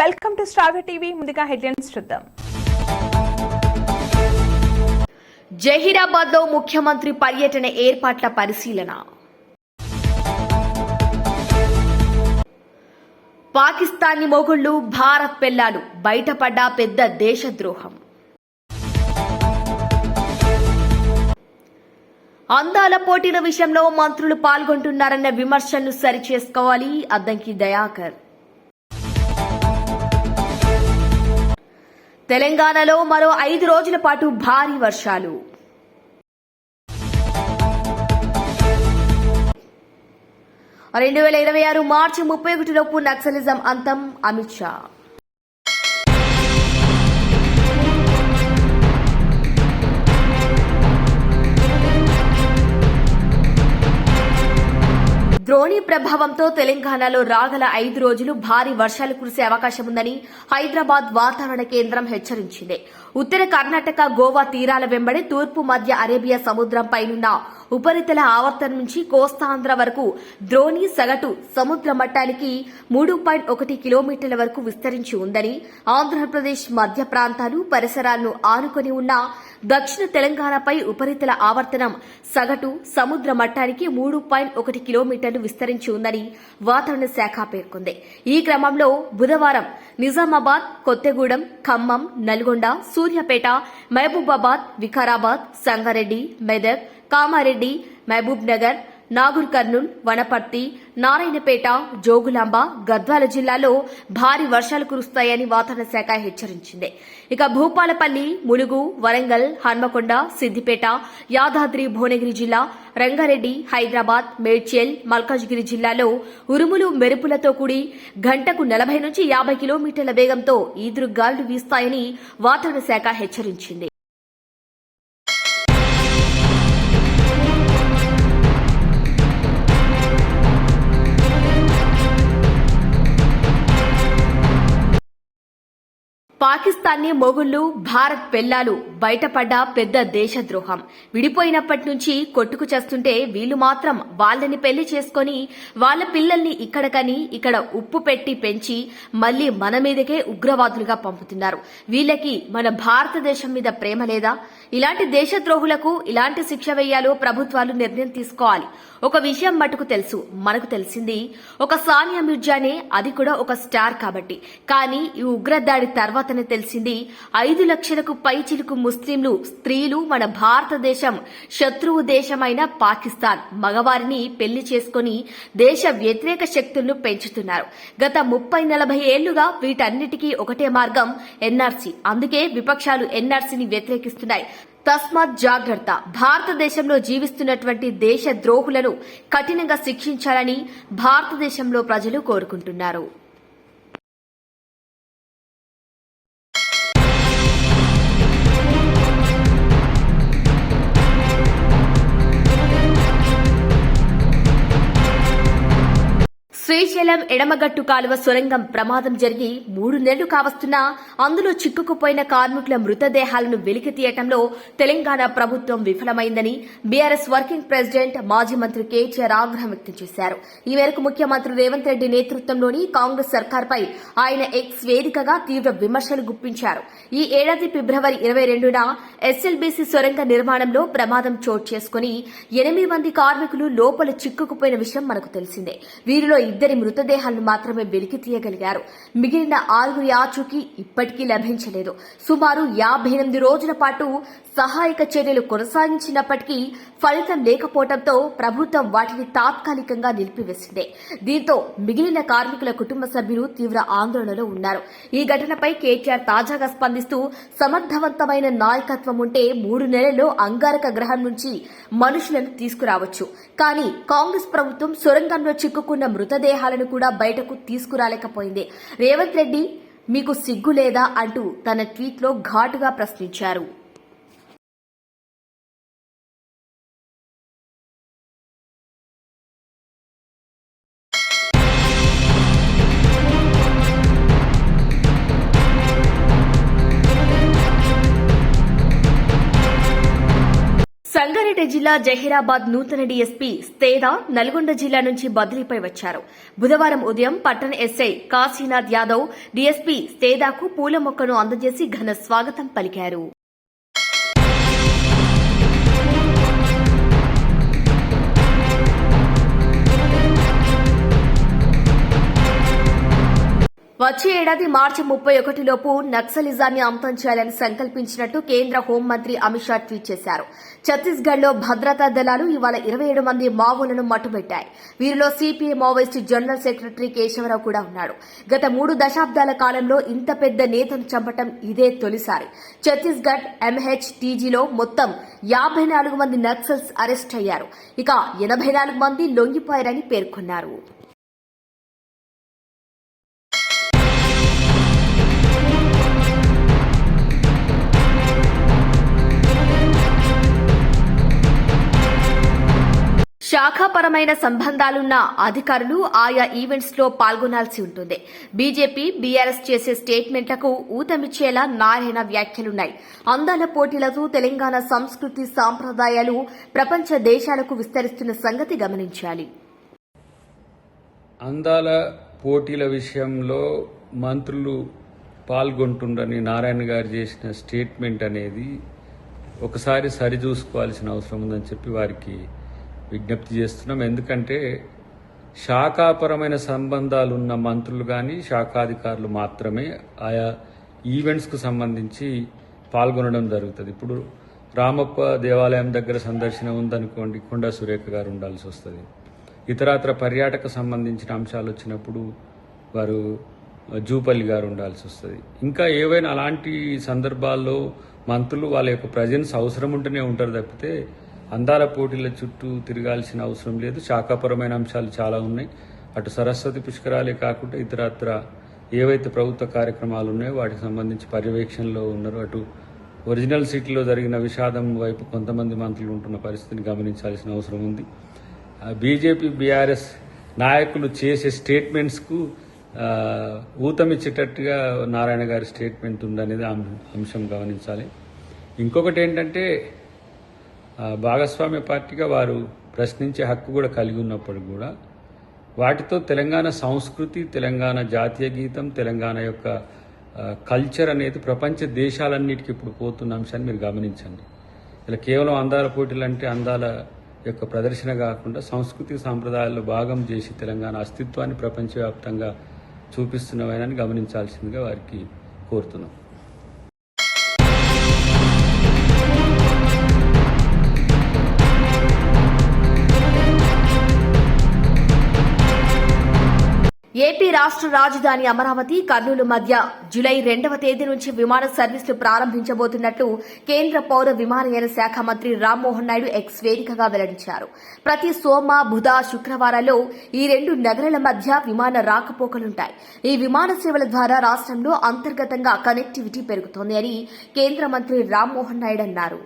Welcome to star TV. ముందుగా headlines చూద్దాం. జహీరాబాద్లో ముఖ్యమంత్రి పర్యటన ఏర్పాట్ల పరిశీలన. పాకిస్తానీ మొగుళ్ళు భారత్ పెళ్ళాలు బయటపడ్డ పెద్ద దేశద్రోహం. అందాల పోటీల విషయంలో మంత్రులు పాల్గొంటున్నారన్న విమర్శలను సరిచేసుకోవాలి అద్దంకి దయాకర్. తెలంగాణలో మరో ఐదు రోజుల పాటు భారీ వర్షాలు. రెండు వేల ఇరవై ఆరు మార్చి ముప్పై ఒకటిలోపు నక్సలిజం అంతం అమిత్ షా ద్రోణి ప్రభావంతో తెలంగాణలో రాగల ఐదు రోజులు భారీ వర్షాలు కురిసే అవకాశం ఉందని హైదరాబాద్ వాతావరణ కేంద్రం హెచ్చరించింది. ఉత్తర కర్ణాటక గోవా తీరాల వెంబడి తూర్పు మధ్య అరేబియా సముద్రంపైనున్న ఉపరితల ఆవర్తనం నుంచి కోస్తాంధ్ర వరకు ద్రోణి సగటు సముద్ర మట్టానికి మూడు పాయింట్ ఒకటి కిలోమీటర్ల వరకు విస్తరించి ఉందని ఆంధ్రప్రదేశ్ మధ్య ప్రాంతాలు పరిసరాలను ఆనుకొని ఉన్న దక్షిణ తెలంగాణపై ఉపరితల ఆవర్తనం సగటు సముద్ర మట్టానికి మూడు పాయింట్ ఒకటి కిలోమీటర్లు విస్తరించి ఉందని వాతావరణ శాఖ పేర్కొంది. ఈ క్రమంలో బుధవారం నిజామాబాద్ కొత్తగూడెం ఖమ్మం నల్గొండ సూర్యాపేట మహబూబాబాద్ వికారాబాద్ సంగారెడ్డి మెదక్ కామారెడ్డి మహబూబ్ నగర్ నాగూర్ కర్నూల్ వనపర్తి నారాయణపేట జోగులాంబ గద్వాల జిల్లాలో భారీ వర్షాలు కురుస్తాయని వాతావరణ శాఖ హెచ్చరించింది. ఇక భూపాలపల్లి ములుగు వరంగల్ హన్మకొండ సిద్దిపేట యాదాద్రి భువనగిరి జిల్లా రంగారెడ్డి హైదరాబాద్ మేడ్చల్ మల్కాజ్గిరి జిల్లాలో ఉరుములు మెరుపులతో కూడి గంటకు నలభై నుంచి యాభై కిలోమీటర్ల వేగంతో ఈదురు గాలులు వీస్తాయని వాతావరణ శాఖ హెచ్చరించింది. పాకిస్తాన్ని మొగుళ్ళు భారత్ పెళ్ళాలు బయటపడ్డ పెద్ద దేశద్రోహం. విడిపోయినప్పటి నుంచి కొట్టుకు చేస్తుంటే వీళ్ళు మాత్రం వాళ్ళని పెళ్ళి చేసుకొని వాళ్ళ పిల్లల్ని ఇక్కడ కని ఇక్కడ ఉప్పు పెట్టి పెంచి మళ్ళీ మన మీదకే ఉగ్రవాదులుగా పంపుతున్నారు. వీళ్ళకి మన భారతదేశం మీద ప్రేమ లేదా? ఇలాంటి దేశద్రోహులకు ఇలాంటి శిక్ష వేయాలో ప్రభుత్వాలు నిర్ణయం తీసుకోవాలి. ఒక విషయం మటుకు తెలుసు మనకు తెలిసింది ఒక సానియా మిర్జానే అది కూడా ఒక స్టార్ కాబట్టి. కానీ ఈ ఉగ్రదాడి తర్వాతనే తెలిసింది ఐదు లక్షలకు పైచిలుకు ముస్లింలు స్త్రీలు మన భారతదేశం శత్రువు దేశమైన పాకిస్తాన్ మగవారిని పెళ్ళి చేసుకుని దేశ వ్యతిరేక శక్తులను పెంచుతున్నారు. గత ముప్పై నలభై ఏళ్ళుగా వీటన్నిటికీ ఒకటే మార్గం ఎన్ఆర్సీ. అందుకే విపక్షాలు ఎన్ఆర్సీని వ్యతిరేకిస్తున్నాయి. తస్మాత్ జాగ్రత్త. భారతదేశంలో జీవిస్తున్నటువంటి దేశ ద్రోహులను కఠినంగా శిక్షించాలని భారతదేశంలో ప్రజలు కోరుకుంటున్నారు. శ్రీశైలం ఎడమగట్టు కాలువ సొరంగం ప్రమాదం జరిగి మూడు నెలలు కావస్తున్నా అందులో చిక్కుకుపోయిన కార్మికుల మృతదేహాలను వెలికి తీయటంలో తెలంగాణ ప్రభుత్వం విఫలమైందని బీఆర్ఎస్ వర్కింగ్ ప్రెసిడెంట్ మాజీ మంత్రి కేటీఆర్ ఆగ్రహం వ్యక్తం చేశారు. ఈ మేరకు ముఖ్యమంత్రి రేవంత్ రెడ్డి నేతృత్వంలోని కాంగ్రెస్ సర్కార్పై ఆయన ఎక్స్ వేదికగా తీవ్ర విమర్శలు గుప్పించారు. ఈ ఏడాది ఫిబ్రవరి ఇరవై రెండున ఎస్ఎల్బీసీ సొరంగ నిర్మాణంలో ప్రమాదం చోటు చేసుకుని ఎనిమిది మంది కార్మికులు లోపల చిక్కుకుపోయిన విషయం మనకు తెలిసిందే. వీరిలో ఇద్దరి మృతదేహాలను మాత్రమే వెలికి తీయగలిగారు. మిగిలిన ఆరుగురి ఆచూకీ ఇప్పటికీ లభించలేదు. సుమారు యాభై ఎనిమిది రోజుల పాటు సహాయక చర్యలు కొనసాగించినప్పటికీ ఫలితం లేకపోవడంతో ప్రభుత్వం వాటిని తాత్కాలికంగా నిలిపివేసింది. దీంతో మిగిలిన కార్మికుల కుటుంబ సభ్యులు తీవ్ర ఆందోళనలో ఉన్నారు. ఈ ఘటనపై కేటీఆర్ తాజాగా స్పందిస్తూ సమర్థవంతమైన నాయకత్వం ఉంటే మూడు నెలల్లో అంగారక గ్రహం నుంచి మనుషులను తీసుకురావచ్చు. కానీ కాంగ్రెస్ ప్రభుత్వం సొరంగంలో చిక్కుకున్న మృతదేహం మృతదేహాలను కూడా బయటకు తీసుకురాలేకపోయింది. రేవంత్ రెడ్డి మీకు సిగ్గు లేదా? అంటూ తన ట్వీట్లో ఘాటుగా ప్రశ్నించారు. సంగారెడ్డి జిల్లా జహీరాబాద్ నూతన డీఎస్పీ స్తేదా నల్గొండ జిల్లా నుంచి బదిలీపై వచ్చారు. బుధవారం ఉదయం పట్టణ ఎస్ఐ కాశీనాథ్ యాదవ్ డీఎస్పీ స్తేదాకు పూల మొక్కను అందజేసి ఘన స్వాగతం పలికారు. వచ్చే ఏడాది మార్చి ముప్పై ఒకటిలోపు నక్సలిజాన్ని అంతం చేయాలని సంకల్పించినట్టు కేంద్ర హోంమంత్రి అమిత్ షా ట్వీట్ చేశారు. ఛత్తీస్గఢ్లో భద్రతా దళాలు ఇవాళ ఇరవై ఏడు మంది మావోలను మట్టుబెట్టాయి. వీరిలో CPI Maoist general secretary Keshava Rao కూడా ఉన్నాడు. గత మూడు దశాబ్దాల కాలంలో ఇంత పెద్ద నేతను చంపటం ఇదే తొలిసారి. ఛత్తీస్గఢ్ ఎంహెచ్ టీజీలో మొత్తం యాభై నాలుగు మంది నక్సల్స్ అరెస్ట్ అయ్యారు. ఇక ఎనభై నాలుగు మంది లొంగిపోయారని పేర్కొన్నారు. శాఖాపరమైన సంబంధాలున్న అధికారులు ఆయా ఈవెంట్స్లో పాల్గొనాల్సి ఉంటుంది. బీజేపీ బీఆర్ఎస్ చేసే స్టేట్మెంట్లకు ఊతమిచ్చేలా నారాయణ వ్యాఖ్యలున్నాయి. అందాల పోటీలతో తెలంగాణ సంస్కృతి సాంప్రదాయాలు ప్రపంచ దేశాలకు విస్తరిస్తున్న సంగతి గమనించాలి. అందాల పోటీల విషయంలో మంత్రులు పాల్గొంటుండని నారాయణ గారు చేసిన స్టేట్మెంట్ అనేది ఒకసారి సరిచూసుకోవాల్సిన అవసరం ఉందని చెప్పి వారికి విజ్ఞప్తి చేస్తున్నాం. ఎందుకంటే శాఖాపరమైన సంబంధాలు ఉన్న మంత్రులు కానీ శాఖాధికారులు మాత్రమే ఆయా ఈవెంట్స్కు సంబంధించి పాల్గొనడం జరుగుతుంది. ఇప్పుడు రామప్ప దేవాలయం దగ్గర సందర్శన ఉందనుకోండి కొండా సురేఖ గారు ఉండాల్సి వస్తుంది. ఇతరత్ర పర్యాటక సంబంధించిన అంశాలు వచ్చినప్పుడు వారు జూపల్లి గారు ఉండాల్సి వస్తుంది. ఇంకా ఏవైనా అలాంటి సందర్భాల్లో మంత్రులు వాళ్ళ యొక్క ప్రజెన్స్ అవసరం ఉంటేనే ఉంటారు తప్పితే అందాల పోటీల చుట్టూ తిరగాల్సిన అవసరం లేదు. శాఖాపరమైన అంశాలు చాలా ఉన్నాయి. అటు సరస్వతి పుష్కరాలే కాకుండా ఇతరత్ర ఏవైతే ప్రభుత్వ కార్యక్రమాలు ఉన్నాయో వాటికి సంబంధించి పర్యవేక్షణలో ఉన్నారు. అటు ఒరిజినల్ సిటీలో జరిగిన విషాదం వైపు కొంతమంది మంత్రులు ఉంటున్న పరిస్థితిని గమనించాల్సిన అవసరం ఉంది. బీజేపీ బీఆర్ఎస్ నాయకులు చేసే స్టేట్మెంట్స్కు ఊతమిచ్చేటట్టుగా నారాయణ గారి స్టేట్మెంట్ ఉందనేది అం- అంశం గమనించాలి. ఇంకొకటి ఏంటంటే భాగస్వామ్య పార్టీగా వారు ప్రశ్నించే హక్కు కూడా కలిగి ఉన్నప్పటికి కూడా వాటితో తెలంగాణ సంస్కృతి తెలంగాణ జాతీయ గీతం తెలంగాణ యొక్క కల్చర్ అనేది ప్రపంచ దేశాలన్నిటికీ ఇప్పుడు పోతున్న అంశాన్ని మీరు గమనించండి. ఇలా కేవలం అందాల పోటీలు అంటే అందాల యొక్క ప్రదర్శన కాకుండా సంస్కృతి సాంప్రదాయాల్లో భాగం చేసి తెలంగాణ అస్తిత్వాన్ని ప్రపంచవ్యాప్తంగా చూపిస్తున్నవైనని గమనించాల్సిందిగా వారికి కోరుతున్నాం. ఏపీ రాష్ట్ర రాజధాని అమరావతి కర్నూలు మధ్య జులై రెండవ తేదీ నుంచి విమాన సర్వీసులు ప్రారంభించబోతున్నట్లు కేంద్ర పౌర విమానయాన శాఖ మంత్రి రామ్మోహన్ నాయుడు ఎక్స్ వేదికగా వెల్లడించారు. ప్రతి సోమ బుధ శుక్రవారాల్లో ఈ రెండు నగరాల మధ్య విమాన రాకపోకలుంటాయి. ఈ విమాన సేవల ద్వారా రాష్ట్రంలో అంతర్గతంగా కనెక్టివిటీ పెరుగుతోంది అని కేంద్ర మంత్రి రామ్మోహన్ నాయుడు అన్నారు.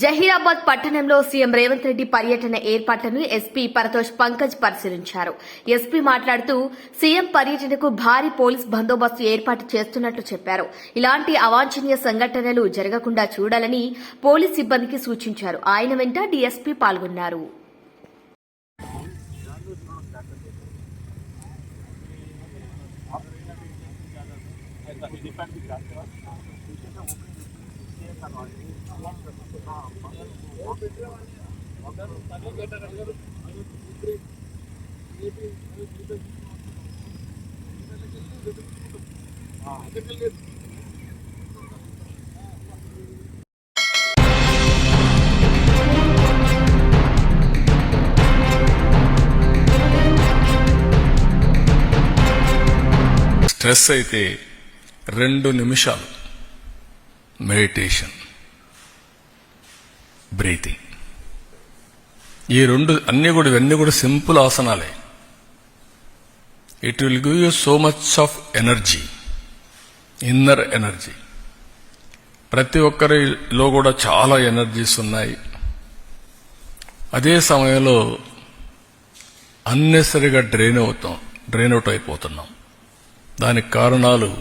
జహీరాబాద్ పట్టణంలో సీఎం రేవంత్ రెడ్డి పర్యటన ఏర్పాట్లను ఎస్పీ పరతోష్ పంకజ్ పరిశీలించారు. ఎస్పీ మాట్లాడుతూ సీఎం పర్యటనకు భారీ పోలీస్ బందోబస్తు ఏర్పాటు చేస్తున్నట్లు చెప్పారు. ఇలాంటి అవాంఛనీయ సంఘటనలు జరగకుండా చూడాలని పోలీస్ సిబ్బందికి సూచించారు. ఆయన వెంట డీఎస్పీ పాల్గొన్నారు. స్ట్రెస్ అయితే రెండు నిమిషాలు. మెడిటేషన్. బ్రీతింగ్ ఈ రెండు అన్ని కూడా ఇవన్నీ కూడా simple ఆసనాలే. It will give you so much of energy inner energy ప్రతి ఒక్కరిలో కూడా చాలా ఎనర్జీస్ ఉన్నాయి. అదే సమయంలో అన్నెసరిగా డ్రైన్ అవుతాం డ్రైన్ అవుట్ అయిపోతున్నాం. దానికి కారణాలు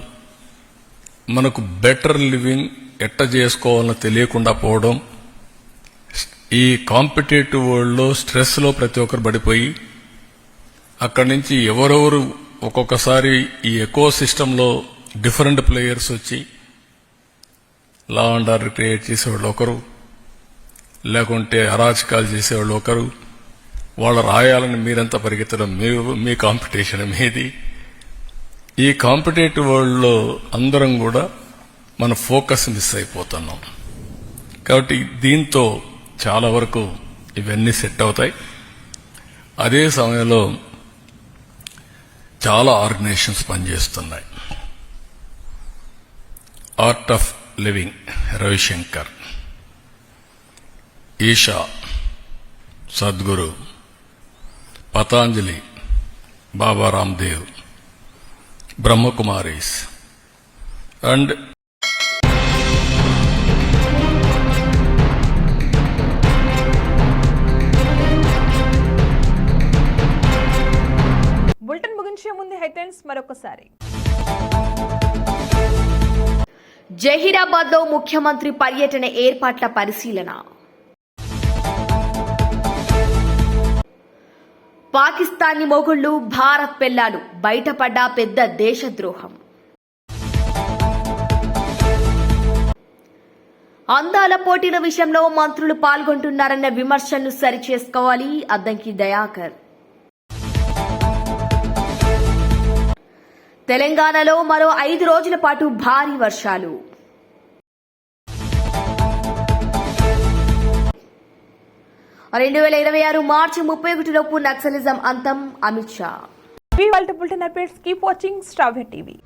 మనకు బెటర్ లివింగ్ ఎట్ట చేసుకోవాలో తెలియకుండా పోవడం ఈ కాంపిటేటివ్ వరల్డ్లో స్ట్రెస్లో ప్రతి ఒక్కరు పడిపోయి అక్కడి నుంచి ఎవరెవరు ఒక్కొక్కసారి ఈ ఎకో సిస్టంలో డిఫరెంట్ ప్లేయర్స్ వచ్చి లా అండ్ ఆర్డర్ క్రియేట్ చేసేవాళ్ళు ఒకరు లేకుంటే అరాచకాలు చేసేవాళ్ళు ఒకరు వాళ్ళ రాయాలని మీరంతా పరిగెత్తడం మీరు మీ కాంపిటీషన్ మీది. ఈ కాంపిటేటివ్ వరల్డ్లో అందరం కూడా మన ఫోకస్ మిస్ అయిపోతున్నాం. కాబట్టి దీంతో చాలా వరకు ఇవన్నీ సెట్ అవుతాయి. అదే సమయంలో చాలా ఆర్గనైజేషన్స్ పనిచేస్తున్నాయి. Art of living Ravi Shankar Isha Sadhguru Patanjali Baba Ramdev Brahma Kumaris and headlines మరొకసారి. జహీరాబాద్లో ముఖ్యమంత్రి పర్యటన ఏర్పాట్ల పరిశీలన. పాకిస్తానీ మొగుళ్ళు భారత్ పెళ్ళాలు బయటపడ్డ పెద్ద దేశద్రోహం. అందాల పోటీల విషయంలో మంత్రులు పాల్గొంటున్నారన్న విమర్శలను సరిచేసుకోవాలి అద్దంకి దయాకర్. తెలంగాణలో మరో ఐదు రోజుల పాటు భారీ వర్షాలు. రెండు వేల ఇరవై ఆరు మార్చి ముప్పై ఒకటి లోపు నక్సలిజం అంతం Amit Shah. Bulletin updates keep watching star TV.